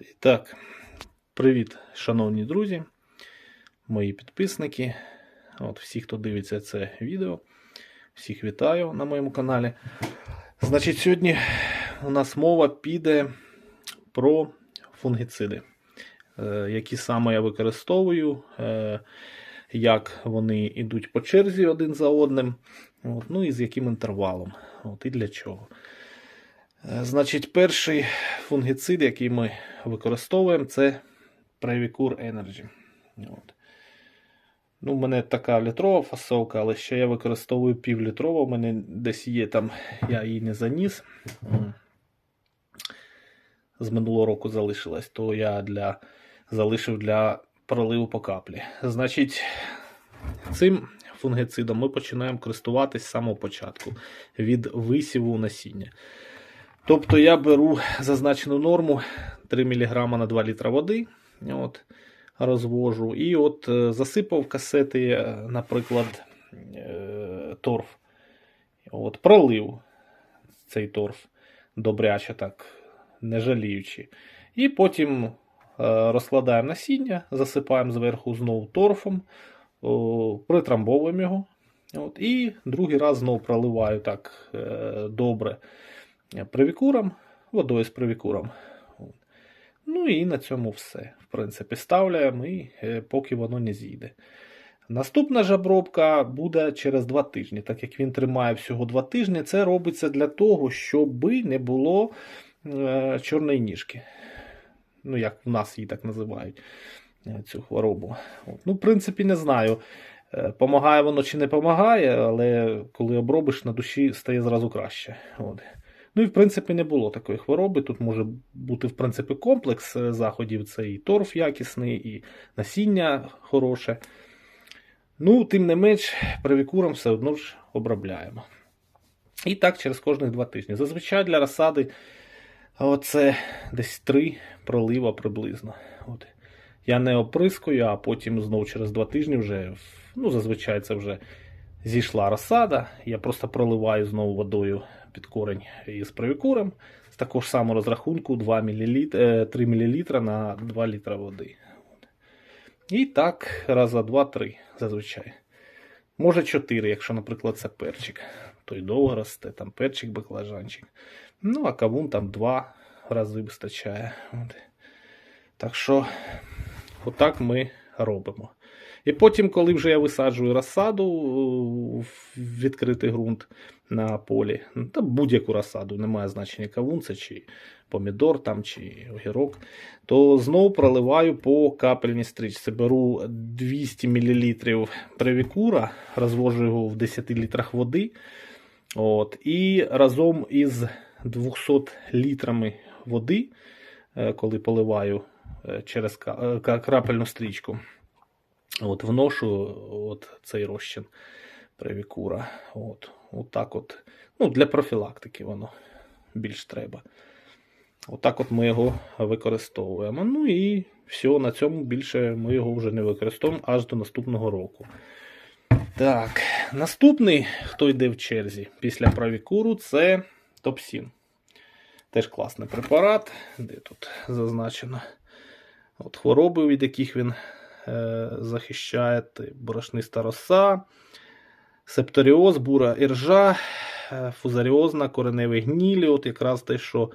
І Так, привіт, шановні друзі, мої підписники. От, всі, хто дивиться це відео, всіх вітаю на моєму каналі. Значить, сьогодні у нас мова піде про фунгіциди, е, які саме я використовую, е, як вони йдуть по черзі один за одним, от, ну і з яким інтервалом, от, і для чого. Е, Значить, перший фунгіцид, який ми використовуємо, це Previcur Energy. От. Ну, у мене така літрова фасовка, але ще я використовую півлітрова. У мене десь є там, я її не заніс. З минулого року залишилась, то я для, залишив для проливу по каплі. Значить, цим фунгицидом ми починаємо користуватись з самого початку від висіву насіння. Тобто я беру зазначену норму 3 мг на 2 літра води. От, розвожу. І от е, засипав касети, е, наприклад, е, торф. От, пролив цей торф добряче, так, не жаліючи. І потім розкладаємо насіння, засипаємо зверху знову торфом, притрамбовуємо його. От, і другий раз знову проливаю так добре привікуром, водою з привікуром. Ну і на цьому все. В принципі, ставляємо і е, поки воно не зійде. Наступна ж обробка буде через 2 тижні. Так як він тримає всього 2 тижні, це робиться для того, щоб не було е, чорної ніжки. Ну, як в нас її так називають, е, цю хворобу. От. Ну, в принципі, не знаю. е, Помагає воно чи не помагає, але коли обробиш, на душі стає зразу краще. От. Ну і в принципі не було такої хвороби. Тут може бути в принципі комплекс е, заходів. Це і торф якісний, і насіння хороше. Ну, тим не менш, привікуром все одно ж обробляємо. І так через кожних два тижні. Зазвичай для розсади оце десь три пролива приблизно. От. Я не оприскую, а потім знову через два тижні вже, ну, зазвичай це вже зійшла розсада. Я просто проливаю знову водою під корень із привікуром. З такого ж самого розрахунку 2 мл, 3 мл на 2 літра води. І так, раз за 2-3 зазвичай. Може 4, якщо, наприклад, це перчик. Той довго росте, там перчик, баклажанчик. Ну, а кавун там 2 рази вистачає. От. Так що, отак ми робимо. І потім, коли вже я висаджую розсаду в відкритий ґрунт на полі, та будь-яку розсаду, немає значення кавун, це чи помідор там, чи огірок, то знову проливаю по капельній стрічці. Беру 200 мл привікура, розвожу його в 10 літрах води. От, і разом із 200 літрами води, е, коли поливаю е, через е, крапельну стрічку, От, вношу от цей розчин привікура. От, от так от. Ну, для профілактики воно більш треба. Отак от ми його використовуємо. Ну і все, на цьому більше ми його вже не використовуємо аж до наступного року. Так, наступний, хто йде в черзі після правікуру, це Топсін. Теж класний препарат. Де тут зазначено? От хвороби, від яких він е, захищає борошниста роса, септоріоз, бура іржа, е, фузаріозна, кореневі гнілі. От якраз те, що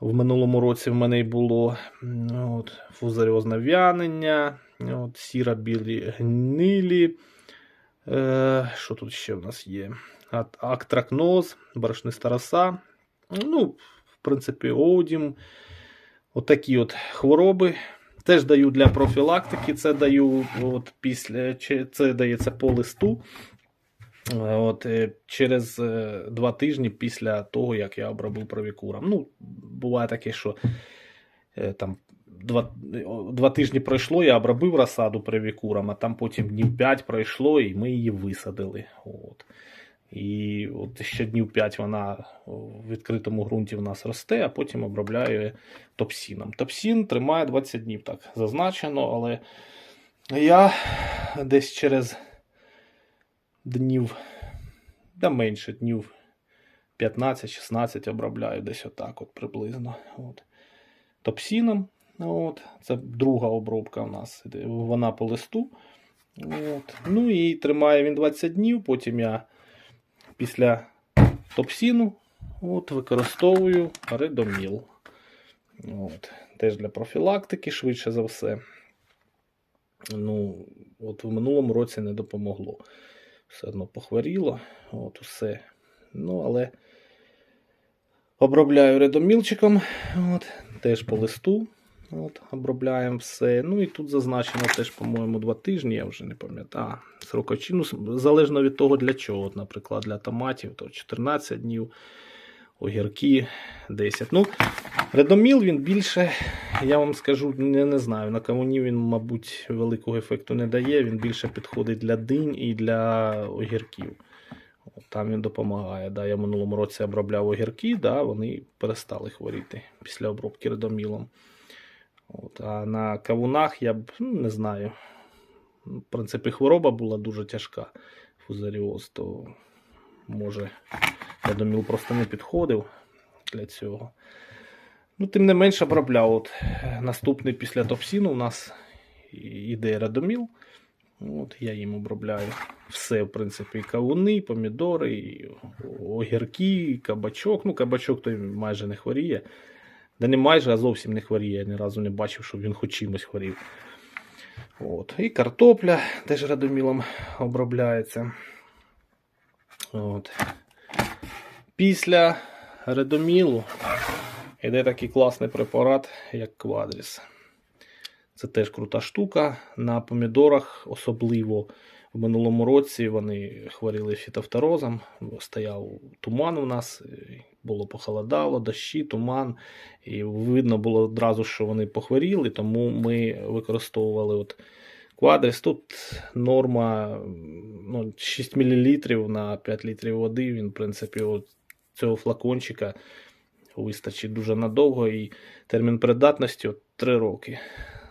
в минулому році в мене й було от, фузаріозне в'янення, от, сіра білі гнилі. Е, що тут ще в нас є? Актракноз, борошниста роса. Ну, в принципі, оудім. Отакі от хвороби. Теж даю для профілактики. Це даю от після, це дається по листу. От, е, через е, два тижні після того, як я обробив провікуром. Ну, буває таке, що е, там два, два тижні пройшло, я обробив розсаду привікуром, а там потім днів 5 пройшло, і ми її висадили. От. І от ще днів 5 вона в відкритому ґрунті в нас росте, а потім обробляю топсіном. Топсін тримає 20 днів, так зазначено, але я десь через днів, да менше днів 15-16 обробляю десь отак от приблизно. От. Топсіном От, це друга обробка у нас. Вона по листу. От. Ну і тримає він 20 днів. Потім я після топсіну от, використовую редоміл. От. Теж для профілактики, швидше за все. Ну, от в минулому році не допомогло. Все одно похворіло. От усе. Ну, але обробляю редомілчиком. От, теж по листу. От, обробляємо все. Ну і тут зазначено теж, по-моєму, два тижні, я вже не пам'ятаю. Срокочину, залежно від того для чого. От, наприклад, для томатів, то 14 днів, огірки 10. Ну, редоміл він більше, я вам скажу, не, не знаю. На кавуні він, мабуть, великого ефекту не дає. Він більше підходить для динь і для огірків. Там він допомагає. Да, я минулому році обробляв огірки, да, вони перестали хворіти після обробки редомілом. От, а на кавунах я б ну, не знаю. В принципі, хвороба була дуже тяжка. Фузаріоз, то може редоміл просто не підходив для цього. Ну, тим не менше обробляв. От, наступний після топсіну у нас іде редоміл. От, я їм обробляю все, в принципі, і кавуни, і помідори, і огірки, і кабачок. Ну, кабачок той майже не хворіє. Да не майже, а зовсім не хворіє. Я ні разу не бачив, щоб він хоч чимось хворів. От. І картопля теж радомілом обробляється. От. Після редомілу йде такий класний препарат, як квадріс. Це теж крута штука. На помідорах, особливо в минулому році, вони хворіли фітофторозом. Стояв туман у нас, було похолодало, дощі, туман. І видно було одразу, що вони похворіли, тому ми використовували от квадрис. Тут норма ну, 6 мл на 5 літрів води. Він, в принципі, от цього флакончика вистачить дуже надовго. І термін придатності 3 роки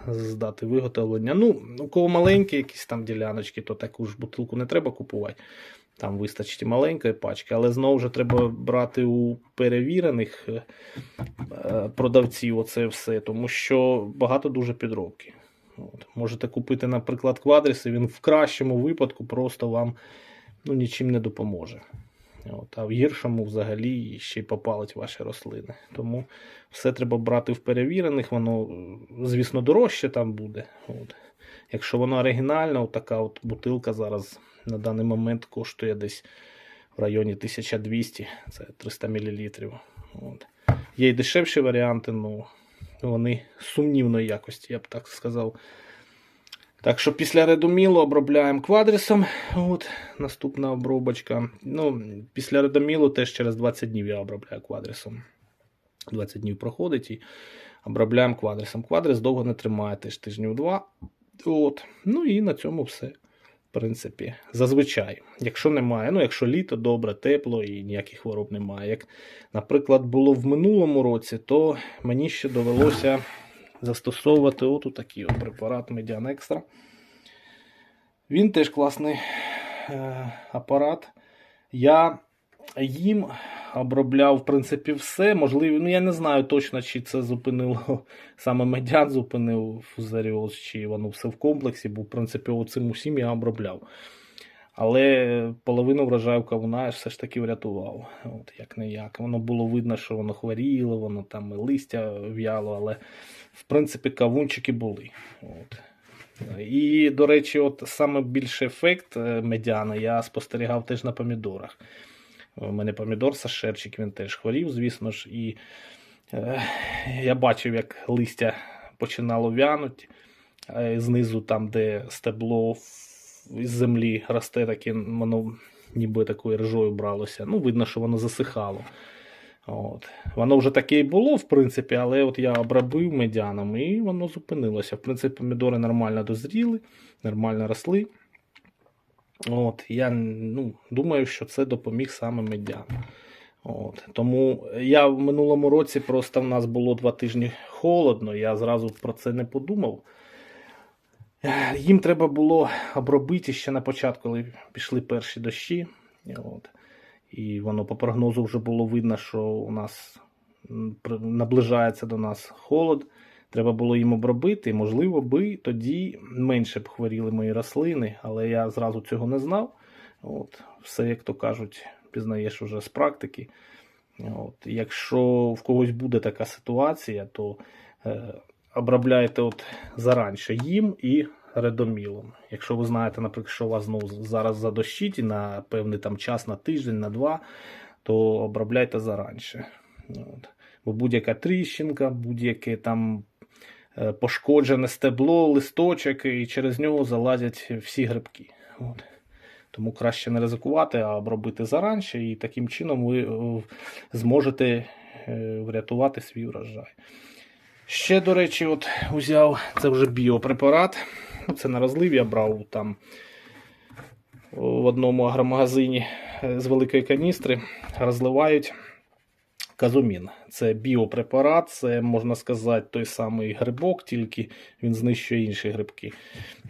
з дати виготовлення. Ну, у кого маленькі якісь там діляночки, то таку ж бутилку не треба купувати. Там вистачить маленької пачки, але знову ж треба брати у перевірених е, продавців оце все, тому що багато дуже підробки. От. Можете купити, наприклад, квадріс, і він в кращому випадку просто вам ну, нічим не допоможе. От, а в гіршому взагалі ще й попалить ваші рослини. Тому все треба брати в перевірених, воно, звісно, дорожче там буде. От. Якщо воно оригінальне, от така от бутилка зараз на даний момент коштує десь в районі 1200, це 300 мл. От. Є й дешевші варіанти, але вони сумнівної якості, я б так сказав. Так що після редомілу обробляємо квадрісом. От, Наступна обробочка. Ну, Після редомілу теж через 20 днів я обробляю квадрісом. 20 днів проходить і обробляємо квадрісом. Квадрис довго не тримає, теж тижнів два. От. Ну і на цьому все. В принципі, зазвичай, якщо немає, ну якщо літо добре, тепло і ніяких хвороб немає. Як, наприклад, було в минулому році, то мені ще довелося застосовувати от такий от препарат Median Extra. Він теж класний е, апарат. Я їм обробляв, в принципі, все. Можливо, ну я не знаю точно, чи це зупинило саме медян, зупинив фузаріоз, чи воно все в комплексі, бо, в принципі, оцим усім я обробляв. Але половину врожаю кавуна я все ж таки врятував. От, як не як. Воно було видно, що воно хворіло, воно там і листя в'яло, але принципі кавунчики були. От. І, до речі, от саме більший ефект е, медяна я спостерігав теж на помідорах. У мене помідор Сашерчик, він теж хворів, звісно ж, і е, я бачив, як листя починало вянути. Е, знизу, там, де стебло з землі росте, таке, воно ніби такою ржою бралося. Ну, видно, що воно засихало. От. Воно вже таке і було, в принципі, але от я обробив медяном і воно зупинилося. В принципі, помідори нормально дозріли, нормально росли. От, Я ну, думаю, що це допоміг саме медян. От, Тому я в минулому році просто в нас було два тижні холодно, я зразу про це не подумав. Їм треба було обробити ще на початку, коли пішли перші дощі. От. І воно по прогнозу вже було видно, що у нас наближається до нас холод. треба було їм обробити. Можливо, би тоді менше б хворіли мої рослини, але я зразу цього не знав. От, все, як то кажуть, пізнаєш уже з практики. От, якщо в когось буде така ситуація, то е, обробляйте от заранше їм і редомілом. Якщо ви знаєте, наприклад, що у вас ну, зараз задощить і на певний там час, на тиждень, на два, то обробляйте заранше. От. Бо будь-яка тріщинка, будь-яке там е, пошкоджене стебло, листочок, і через нього залазять всі грибки. От. Тому краще не ризикувати, а обробити заранше, і таким чином ви е, зможете е, врятувати свій врожай. Ще, до речі, от узяв це вже біопрепарат. Це на розлив я брав там в одному агромагазині е, з великої каністри. Розливають казумін. Це біопрепарат, це можна сказати той самий грибок, тільки він знищує інші грибки.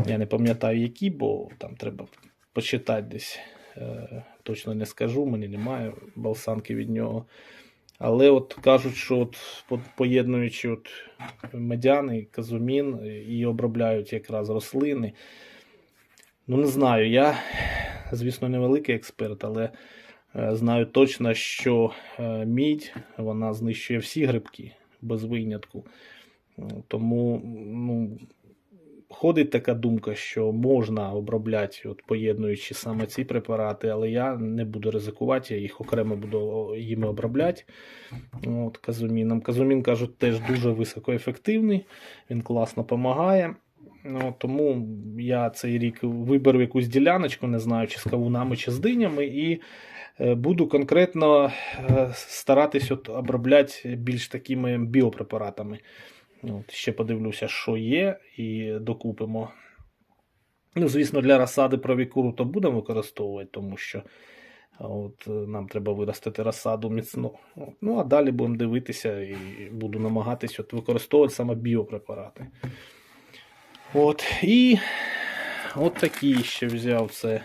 Я не пам'ятаю, які, бо там треба почитати десь. Е, Точно не скажу, мені немає балсанки від нього. Але от кажуть, що от поєднуючи от медяни, казумін і обробляють якраз рослини. Ну, не знаю, я, звісно, не великий експерт, але е, знаю точно, що е, мідь вона знищує всі грибки без винятку. Тому ну, ходить така думка, що можна обробляти, от, поєднуючи саме ці препарати, але я не буду ризикувати, я їх окремо буду їми обробляти. От, казуміном. Казумін, кажуть, теж дуже високоефективний, він класно допомагає. Ну, тому я цей рік виберу якусь діляночку, не знаю, чи з кавунами, чи з динями, і е, буду конкретно е, старатись от обробляти більш такими біопрепаратами. От, ще подивлюся, що є, і докупимо. Ну, звісно, для розсади провікуру то будемо використовувати, тому що от, нам треба виростити розсаду міцну. От, ну, а далі будемо дивитися і буду намагатись от, використовувати саме біопрепарати. От, і от такий ще взяв це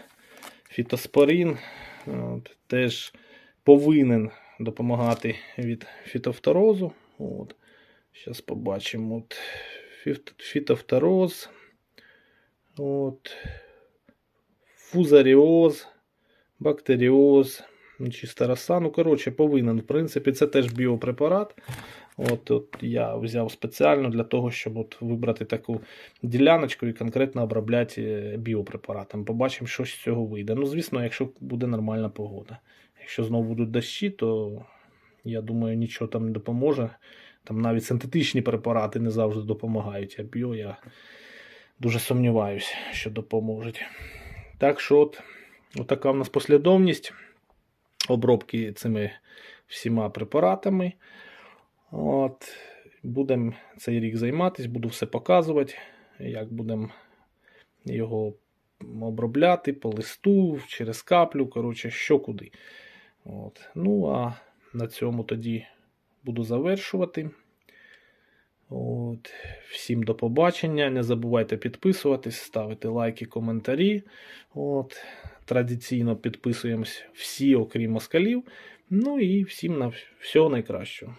фітоспорин. От, теж повинен допомагати від фітофторозу. От. Зараз побачимо. От, фітофтороз. От, фузаріоз, бактеріоз, ну, чиста роса. Ну, коротше, повинен. В принципі, це теж біопрепарат. От, от я взяв спеціально для того, щоб от вибрати таку діляночку і конкретно обробляти е, біопрепаратом. Побачимо, що з цього вийде. Ну, звісно, якщо буде нормальна погода. Якщо знову будуть дощі, то я думаю, нічого там не допоможе. Там навіть синтетичні препарати не завжди допомагають. А біо я дуже сумніваюся, що допоможуть. Так що, от, от така в нас послідовність обробки цими всіма препаратами. От, будемо цей рік займатися, буду все показувати, як будемо його обробляти по листу, через каплю, коротше, що куди. От. Ну, а на цьому тоді буду завершувати. От. Всім до побачення. Не забувайте підписуватись, ставити лайки, коментарі. От. Традиційно підписуємось всі, окрім москалів. Ну і всім на всього найкращого.